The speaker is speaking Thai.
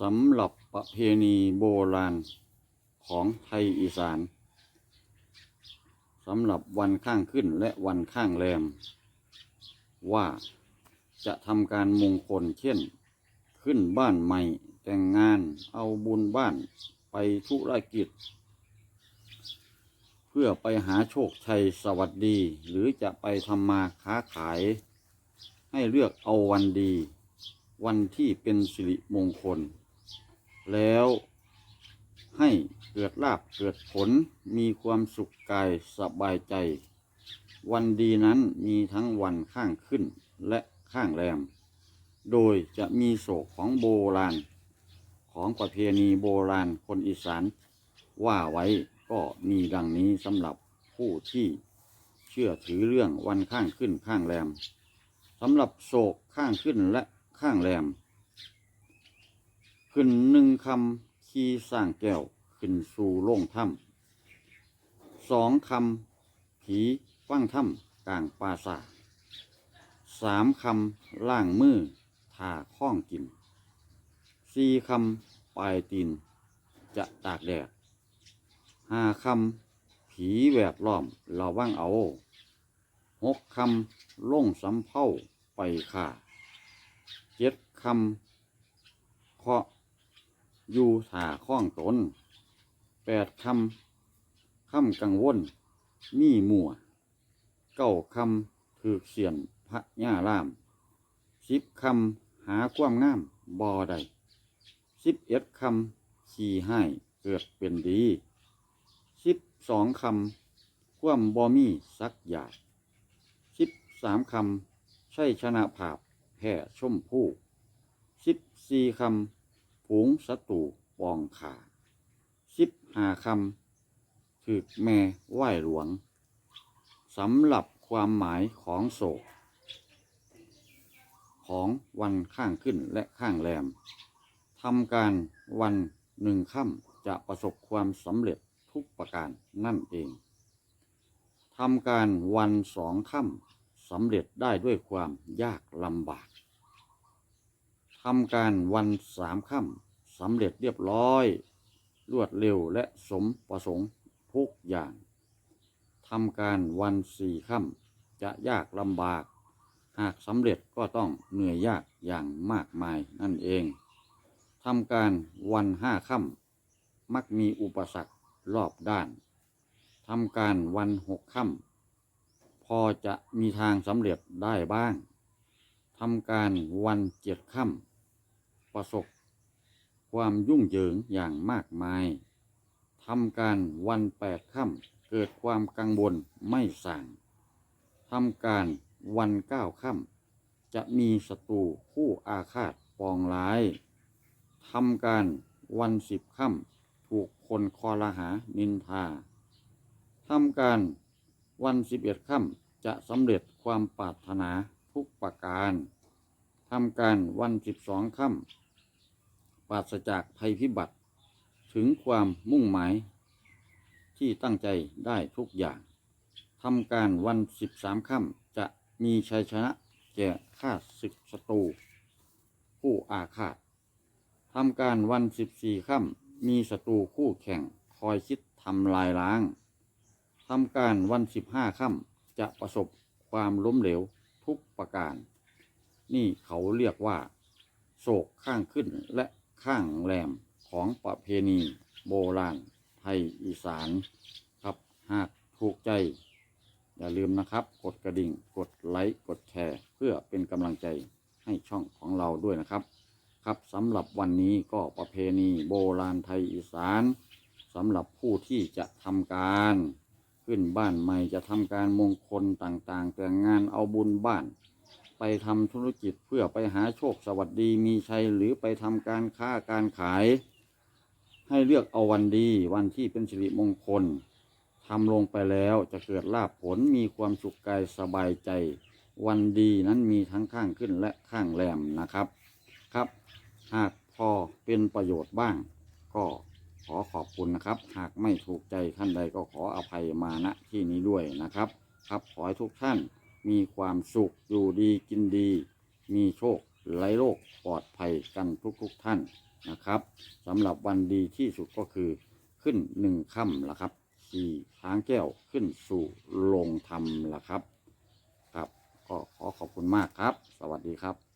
สำหรับประเพณีโบราณของไทยอีสานสำหรับวันข้างขึ้นและวันข้างแรม ว่าจะทำการมงคลเช่น ขึ้นบ้านใหม่ แต่งงานเอาบุญบ้านไปธุรกิจ เพื่อไปหาโชคชัยสวัสดี หรือจะไปทำมาค้าขาย ให้เลือกเอาวันดี วันที่เป็นสิริมงคล แล้วให้เกิดลาบเกิดผลมีความสุขกายสบายใจ วันดีนั้นมีทั้งวันข้างขึ้นและข้างแรม โดยจะมีโศกของโบราณ ของประเพณีโบราณคนอีสานว่าไว้ก็มีดังนี้สำหรับผู้ที่เชื่อถือเรื่องวันข้างขึ้นข้างแรมสำหรับโศกข้างขึ้นและ ข้างแรม ขึ้นหนึ่งคำขี่สร้างแก้ว ขึ้นสู่โล่งถ้ำสองคำผีฟังถ้ำกลางปราสาสามคำล่างมือทาข้องกินสี่คำปลายตีน จะตากแดดห้าคำผีแวดล้อมระวังเอาหกคำล่งสำเภาไปข่า เจ็ดคำเคาะอยู่ถาข้องตนแปดคำคำกังวลมีมัวเก้าคำถือเสียนพระย่าล่ามสิบคำหาความงามบอใดสิบเอ็ดคำขี่ให้เกิดเป็นดีสิบสองคำความบ่มีสักอยางสิบสามคำใช่ชนะภาพ แผ่ชมพู่สิบสี่คำผูงศัตรูปองขาสิบห้าคำถึกแม่ไหว้หลวงสำหรับความหมายของโศก ของวันข้างขึ้นและข้างแรมทำการวันหนึ่งค่ำจะประสบความสำเร็จทุกประการนั่นเองทำการวันสองค่ำสำเร็จได้ด้วยความยากลำบาก ทำการวันสามค่ำสำเร็จเรียบร้อย รวดเร็วและสมประสงค์ทุกอย่างทำการวันสี่ค่ำจะยากลำบาก หากสำเร็จก็ต้องเหนื่อยยากอย่างมากมายนั่นเองทำการวันห้าค่ำมักมีอุปสรรครอบด้านทำการวันหกค่ำพอจะมีทางสำเร็จได้บ้างทำการวันเจ็ดค่ำ ประสบ ความยุ่งเหยิงอย่างมากมายทำการวันแปดค่ำเกิดความกังวลไม่สั่งทำการวันเก้าค่ำจะมีศัตรูผู้อาฆาตปองร้ายทำการวันสิบค่ำถูกคนคอรหานินทาทำการวันสิบเอ็ดค่ำจะสำเร็จความปรารถนาทุกประการทำการวันสิบสองค่ำ ปราศจากภัยพิบัติ ถึงความมุ่งหมาย ที่ตั้งใจได้ทุกอย่างทำการวันสิบสามค่ำจะมีชัยชนะแก่ข้าศึกศัตรูผู้อาฆาตทำการวันสิบสี่ค่ำมีศัตรูคู่แข่งคอยคิดทำลายล้างทำการวันสิบห้าค่ำจะประสบความล้มเหลวทุกประการ นี่เขาเรียกว่า โศกข้างขึ้นและ ข้างแรมของประเพณี โบราณไทยอีสานครับ หากถูกใจ อย่าลืมนะครับ กดกระดิ่ง กดไลค์ กดแชร์ เพื่อเป็นกำลังใจให้ช่องของเราด้วยนะครับ ครับสำหรับวันนี้ก็ประเพณีโบราณไทยอีสานสำหรับผู้ที่จะทำการ ขึ้นบ้านใหม่จะทำการมงคลต่างๆ แต่งงานเอาบุญบ้าน ไปทำธุรกิจเพื่อไปหาโชคสวัสดีมีชัยหรือไปทำการค้าการขาย ให้เลือกเอาวันดีวันที่เป็นสิริมงคลทำลงไปแล้วจะเกิดลาภผลมีความสุขกายสบายใจ วันดีนั้นมีทั้งข้างขึ้นและข้างแรมนะครับครับ หากพอเป็นประโยชน์บ้าง ก็ขอขอบคุณนะครับ หากไม่ถูกใจท่านใดก็ขออภัยมาณที่นี้ด้วยนะครับ ครับขอให้ทุกท่าน มีความสุขอยู่ดีกินดี มีโชคไร้โรคปลอดภัยกันทุกๆทท่านนะครับสำหรับวันดีที่สุดก็คือขึ้นหนึ่งค่ำละครับสี่ช้างแก้วขึ้นสู่โรงธรรมละครับ ครับ ก็ขอขอบคุณมากครับ สวัสดีครับ